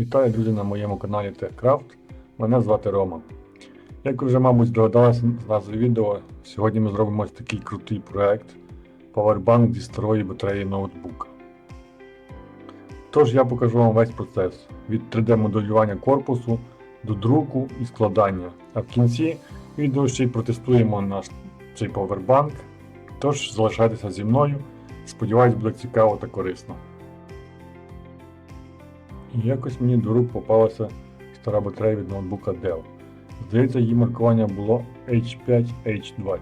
Вітаю, друзі, на моєму каналі TechCraft. Мене звати Рома. Як ви вже, мабуть, здогадалися з назви відео, сьогодні ми зробимо ось такий крутий проект Powerbank зі старої батареї ноутбука. Тож я покажу вам весь процес від 3D-моделювання корпусу до друку і складання. А в кінці відео ще й протестуємо наш цей Powerbank. Тож залишайтеся зі мною. Сподіваюсь, буде цікаво та корисно. Якось мені до рук попалася стара батарея від ноутбука Dell. Здається, її маркування було H5H20.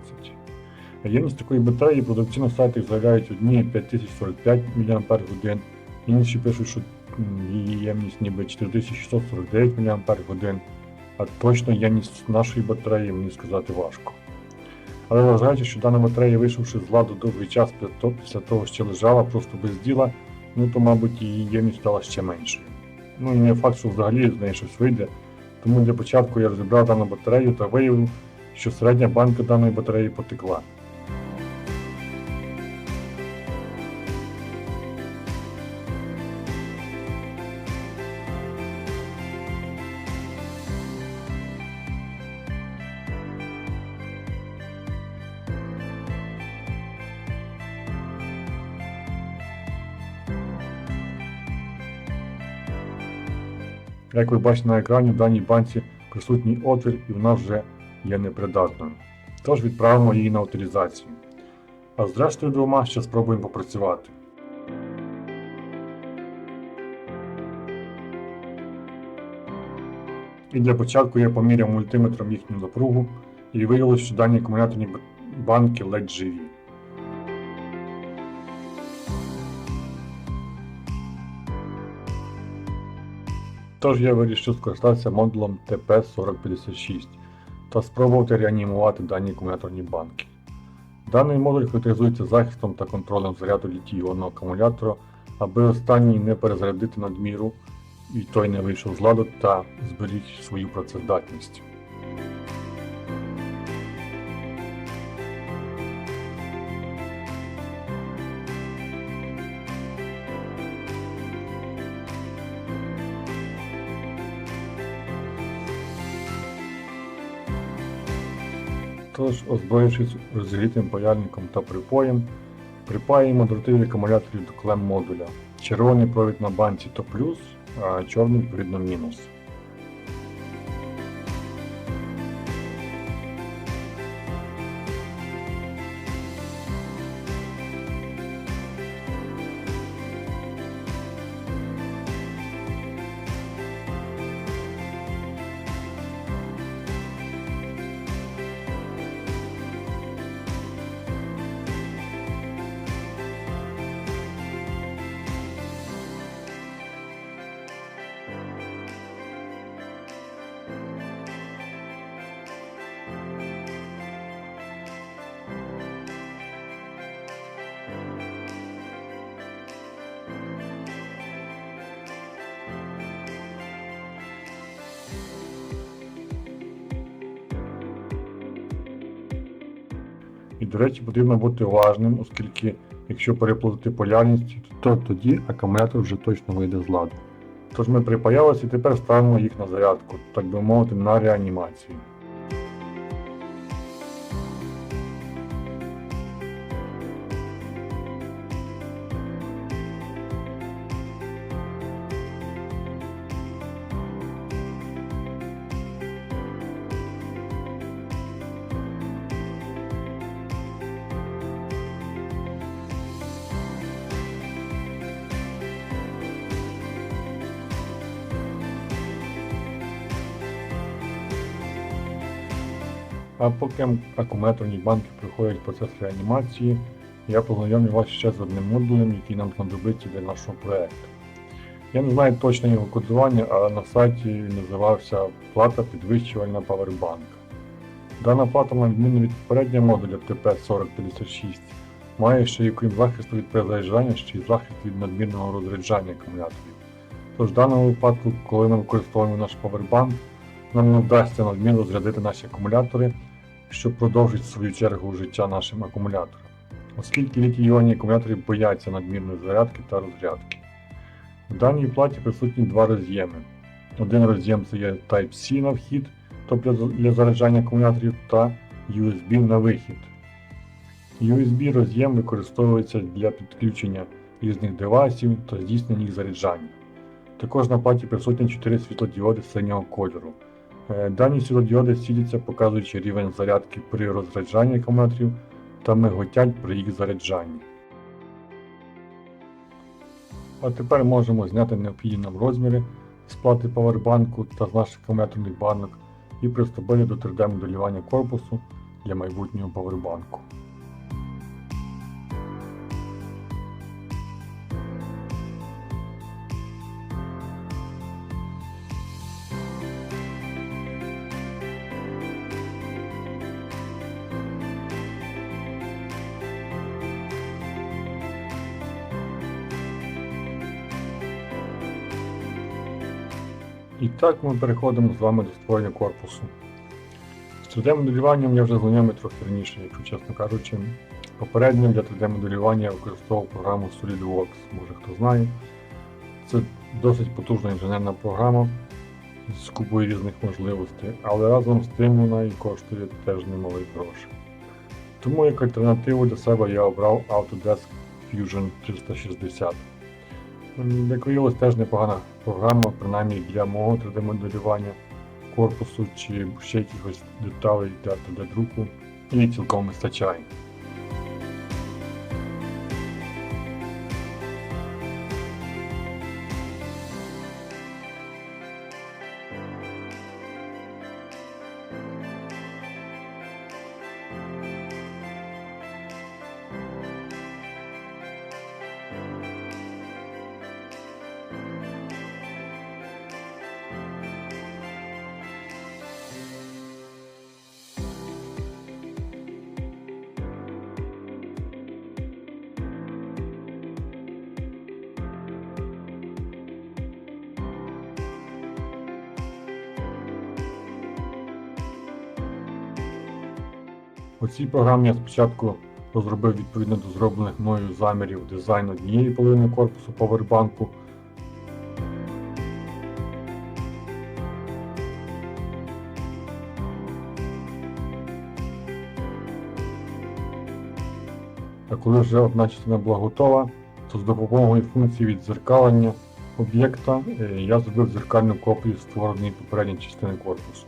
А Ємність такої батареї продавці на сайтах заявляють одні 5045 мАч, інші пишуть, що її ємність ніби 4649 мАч, а точно ємність нашої батареї мені сказати важко. Але вважаючи, що дана батарея, вийшовши з ладу довгий час після того, що лежала просто без діла, ну то, мабуть, її ємність стала ще меншою. Ну і не факт, що взагалі з неї щось вийде. Тому для початку я розібрав дану батарею та виявив, що середня банка даної батареї потекла. Як ви бачите на екрані, в даній банці присутній отвір і вона вже є непридатною. Тож відправимо її на утилізацію. А з двома ще спробуємо попрацювати. І для початку я поміряв мультиметром їхню напругу і виявилось, що дані акумуляторні банки ледь живі. Тож я вирішив скористатися модулом TP4056 та спробувати реанімувати дані акумуляторні банки. Даний модуль характеризується захистом та контролем заряду літій-іонного акумулятора, аби останній не перезарядити надміру і той не вийшов з ладу та зберіг свою працездатність. Тож, озброївшись розігрітим паяльником та припоєм, припаємо дротові акумуляторів до клем модуля. Червоний провід на банці то плюс, а чорний відповідно мінус. До речі, потрібно бути уважним, оскільки якщо переплутати полярність, то тоді акумулятор вже точно вийде з ладу. Тож ми припаялися і тепер ставимо їх на зарядку, так би мовити, на реанімацію. А поки акумуляторні банки проходять процес реанімації, я познайомлю вас ще з одним модулем, який нам знадобиться для нашого проекту. Я не знаю точно його кодування, але на сайті він називався плата підвищувальна Powerbank. Дана плата, на відміну від попереднього модуля TP4056, має ще й крім захисту від перезаряджання, ще й захист від надмірного розряджання акумуляторів. Тож в даному випадку, коли ми використовуємо наш Powerbank, нам не вдасться надмірно зрядити наші акумулятори, що продовжить свою чергу життя нашим акумуляторам, оскільки літій-іонні акумулятори бояться надмірної зарядки та розрядки. В даній платі присутні два роз'єми. Один роз'єм це є Type-C на вхід, тобто для заряджання акумуляторів, та USB на вихід. USB роз'єм використовується для підключення різних девайсів та здійснення їх заряджання. Також на платі присутні 4 світлодіоди синього кольору. Е, Дані світлодіоди світяться, показуючи рівень зарядки при розряджанні акумуляторів та миготять при їх заряджанні. А тепер можемо зняти необхідні нам розміри з плати павербанку та з наших акумуляторних банок і приступити до 3D-моделювання корпусу для майбутнього павербанку. Так ми переходимо з вами до створення корпусу. З 3D-моделюванням я вже знайомий трохи раніше, якщо чесно кажучи. Попередньо для 3D-моделювання я використовував програму SolidWorks, може хто знає. Це досить потужна інженерна програма з купою різних можливостей, але разом з тим вона і коштує теж немалих грошей. Тому як альтернативу для себе я обрав Autodesk Fusion 360. Як виявилось, теж непогана програма, принаймні для мого 3D-моделювання корпусу чи ще якихось деталей для 3D-друку. І цілком вистачає. У цій програмі я спочатку розробив відповідно до зроблених мною замірів дизайн однієї половини корпусу повербанку. А коли вже одна частина була готова, то з допомогою функції віддзеркалення об'єкта е, я зробив дзеркальну копію створеної попередньої частини корпусу.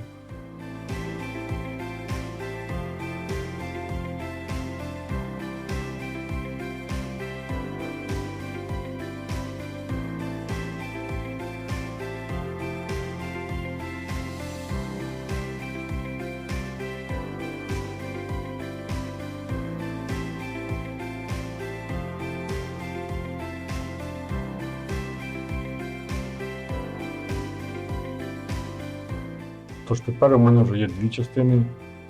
Тож тепер у мене вже є дві частини,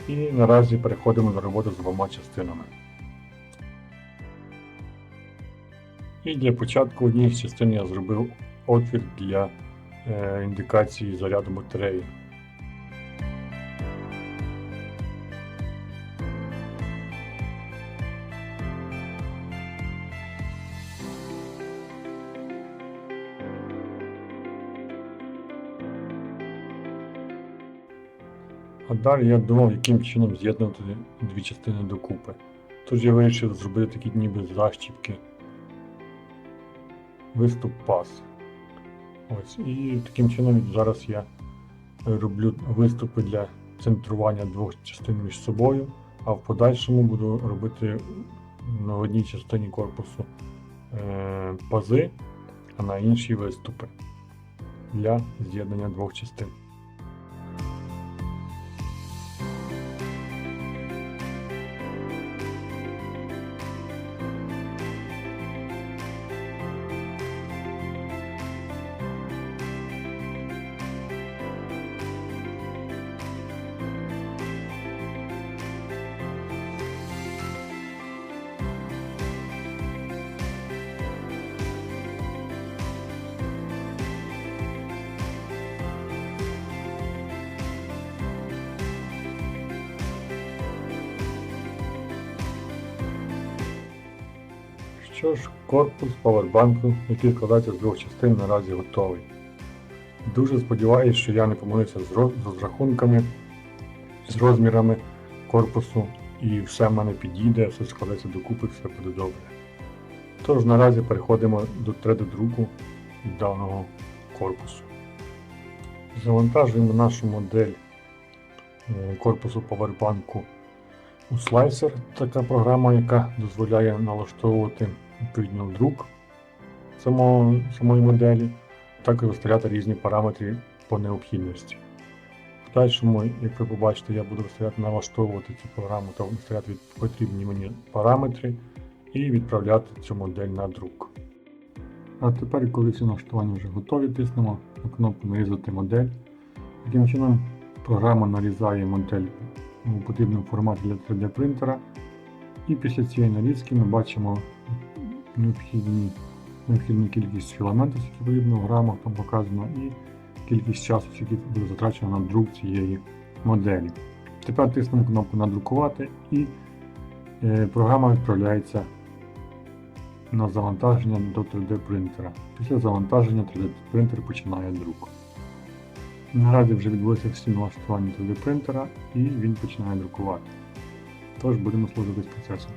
і наразі переходимо до роботи з двома частинами. І для початку однієї з частин я зробив отвір для е, індикації заряду батареї. Далі я думав, яким чином з'єднувати дві частини докупи. Тож я вирішив зробити такі ніби защіпки. Виступ пас. Ось. І таким чином зараз я роблю виступи для центрування двох частин між собою, а в подальшому буду робити на одній частині корпусу е, пази, а на іншій виступи для з'єднання двох частин. Корпус павербанку, який складається з двох частин, наразі готовий. Дуже сподіваюся, що я не помилився з роз- з розрахунками, з розмірами корпусу і все в мене підійде, все складеться докупи, все буде добре. Тож наразі переходимо до 3D-друку даного корпусу. Завантажуємо нашу модель е, корпусу павербанку у Slicer, така програма, яка дозволяє налаштовувати відповідно друк самого, самої моделі, також виставляти різні параметри по необхідності. В подальшому, як ви побачите, я буду виставляти налаштовувати цю програму та виставляти потрібні мені параметри і відправляти цю модель на друк. А тепер, коли всі налаштування вже готові, тиснемо на кнопку Нарізати модель. Таким чином програма нарізає модель у потрібному форматі для 3D принтера. І після цієї нарізки ми бачимо необхідні, необхідну кількість філаментів, які потрібно в грамах там показано, і кількість часу, який буде затрачено на друк цієї моделі. Тепер тиснемо кнопку Надрукувати і е, програма відправляється на завантаження до 3D принтера. Після завантаження 3D принтер починає друк. Наразі вже відбулося всі налаштування 3D принтера і він починає друкувати. Тож будемо служити процесом.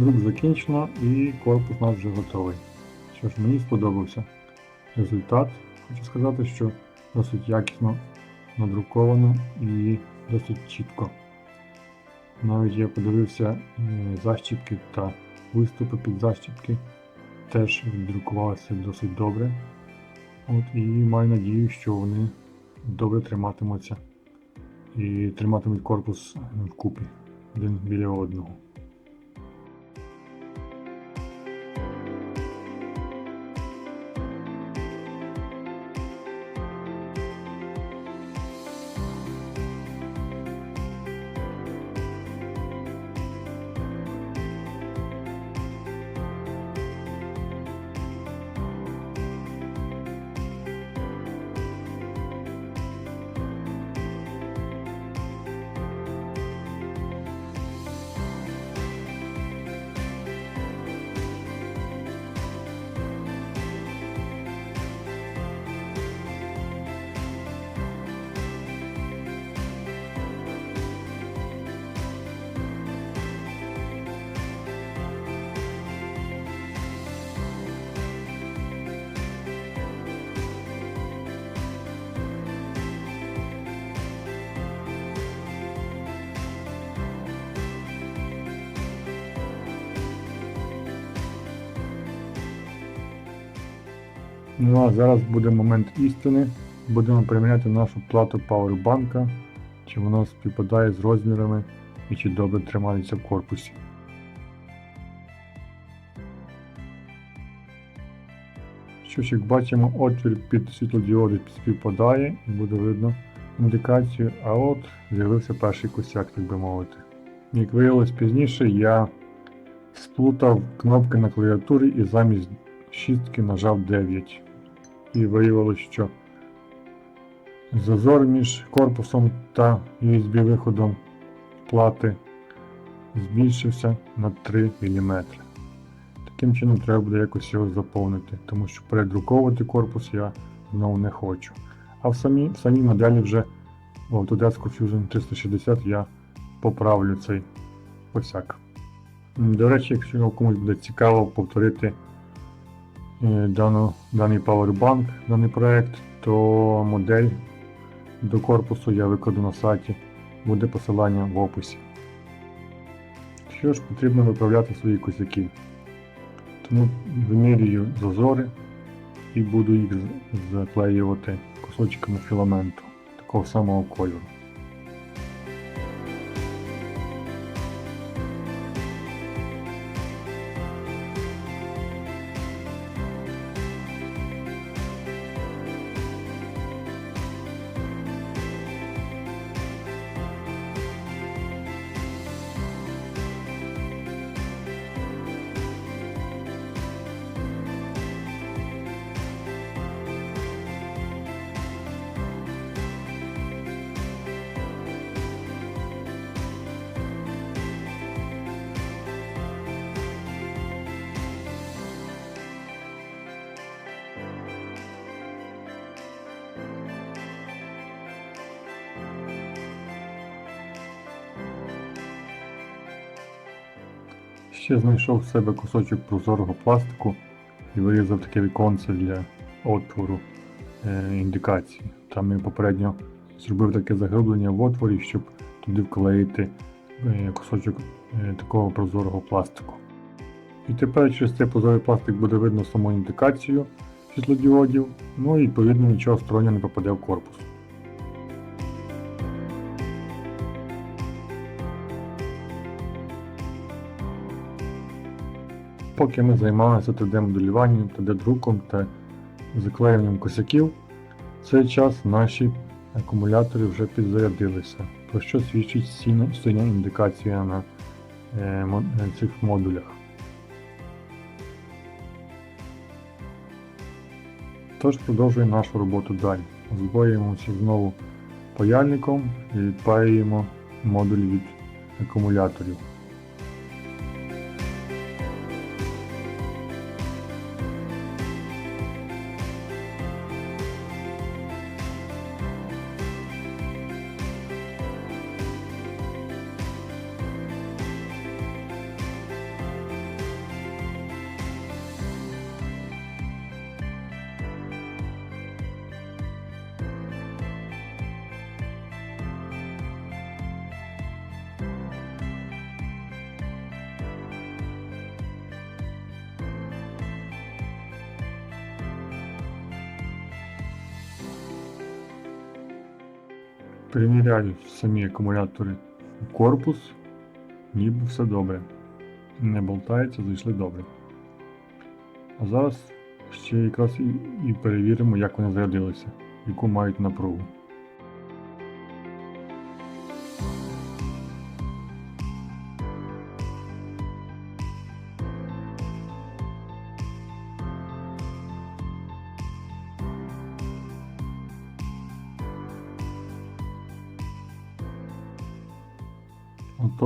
Друк закінчено і корпус у нас вже готовий. Що ж, мені сподобався результат. Хочу сказати, що досить якісно надруковано і досить чітко. Навіть я подивився е, защіпки та виступи під защіпки теж віддрукувалися досить добре. От, і маю надію, що вони добре триматимуться і триматимуть корпус вкупі один біля одного. Ну а зараз буде момент істини. Будемо перевіряти нашу плату павербанка, чи вона співпадає з розмірами і чи добре тримається в корпусі. Що ж, як бачимо, отвір під світлодіоди співпадає і буде видно індикацію, а от з'явився перший косяк, так би мовити. Як виявилось пізніше, я сплутав кнопки на клавіатурі і замість шістки нажав 9. І виявилось, що зазор між корпусом та USB-виходом плати збільшився на 3 мм. Таким чином треба буде якось його заповнити, тому що передруковувати корпус я знову не хочу. А в самій, в самій моделі вже в Autodesk Fusion 360 я поправлю цей косяк. М, До речі, якщо комусь буде цікаво повторити дану, даний Powerbank, даний проект, то модель до корпусу я викладу на сайті, буде посилання в описі. Що ж, потрібно виправляти свої косяки. Тому вимірюю зазори і буду їх заклеювати кусочками філаменту такого самого кольору. Ще знайшов в себе кусочок прозорого пластику і вирізав таке віконце для отвору е, індикації. Там я попередньо зробив таке заглиблення в отворі, щоб туди вклеїти е, кусочок е, такого прозорого пластику. І тепер через цей прозорий пластик буде видно саму індикацію світлодіодів, ну і відповідно нічого стороннього не попаде в корпус. Поки ми займалися 3D-моделюванням, 3D-друком та заклеюванням косяків, в цей час наші акумулятори вже підзарядилися, про що свідчить синя індикація на е, е, цих модулях. Тож продовжуємо нашу роботу далі. Озброюємося знову паяльником і відпаюємо модуль від акумуляторів. Приміряю самі акумулятори в корпус, ніби все добре. Не болтається, зайшли добре. А зараз ще якраз і перевіримо, як вони зарядилися, яку мають напругу.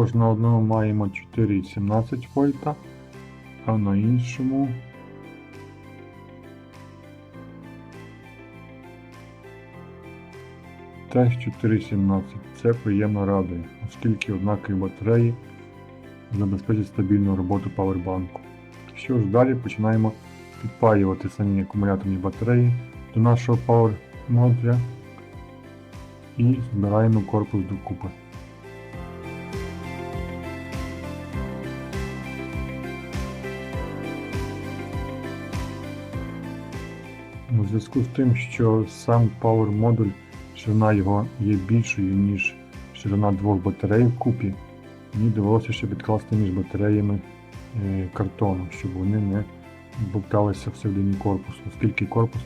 Отож, на одному маємо 4,17 вольта, а на іншому теж 4,17. Це приємно радує, оскільки однакові батареї забезпечать стабільну роботу павербанку. Що ж, далі починаємо підпаювати самі акумуляторні батареї до нашого Power модуля і збираємо корпус докупи. У зв'язку з тим, що сам Power модуль, ширина його є більшою, ніж ширина двох батарей вкупі, мені довелося ще підкласти між батареями е, картону, щоб вони не болталися всередині корпусу, оскільки корпус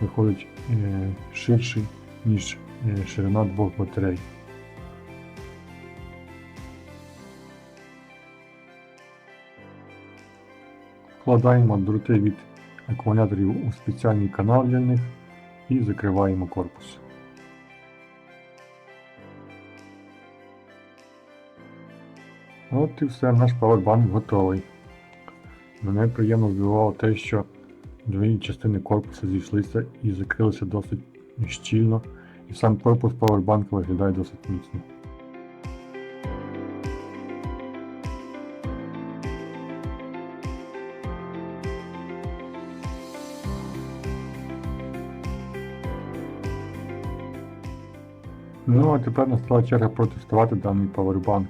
виходить е, ширший, ніж е, ширина двох батарей. Вкладаємо дроти від акумуляторів у спеціальний канал для них і закриваємо корпус. От і все, наш павербанк готовий. Мене приємно здивувало те, що дві частини корпусу зійшлися і закрилися досить щільно, і сам корпус павербанка виглядає досить міцно. Ну а тепер настала черга протестувати даний павербанк.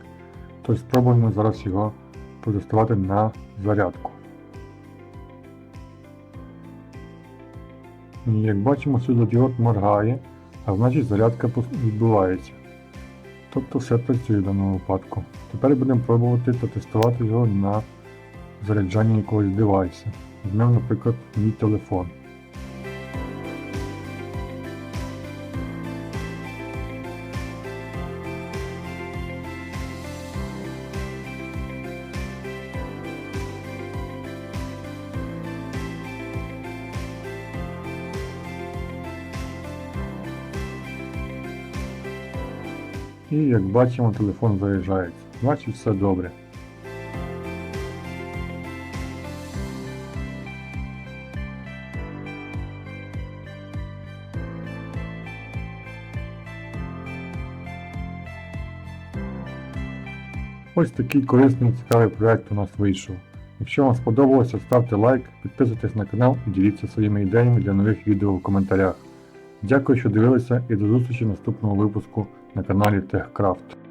Тож спробуємо зараз його протестувати на зарядку. Як бачимо, світлодіод моргає, а значить зарядка відбувається. Тобто все працює в даному випадку. Тепер будемо пробувати протестувати його на заряджанні якогось девайса. Візьмемо, наприклад, мій телефон. І як бачимо, телефон заряджається. Значить все добре. Ось такий корисний цікавий проект у нас вийшов. Якщо вам сподобалося, ставте лайк, підписуйтесь на канал і діліться своїми ідеями для нових відео в коментарях. Дякую, що дивилися і до зустрічі в наступному випуску на каналі TechCraft.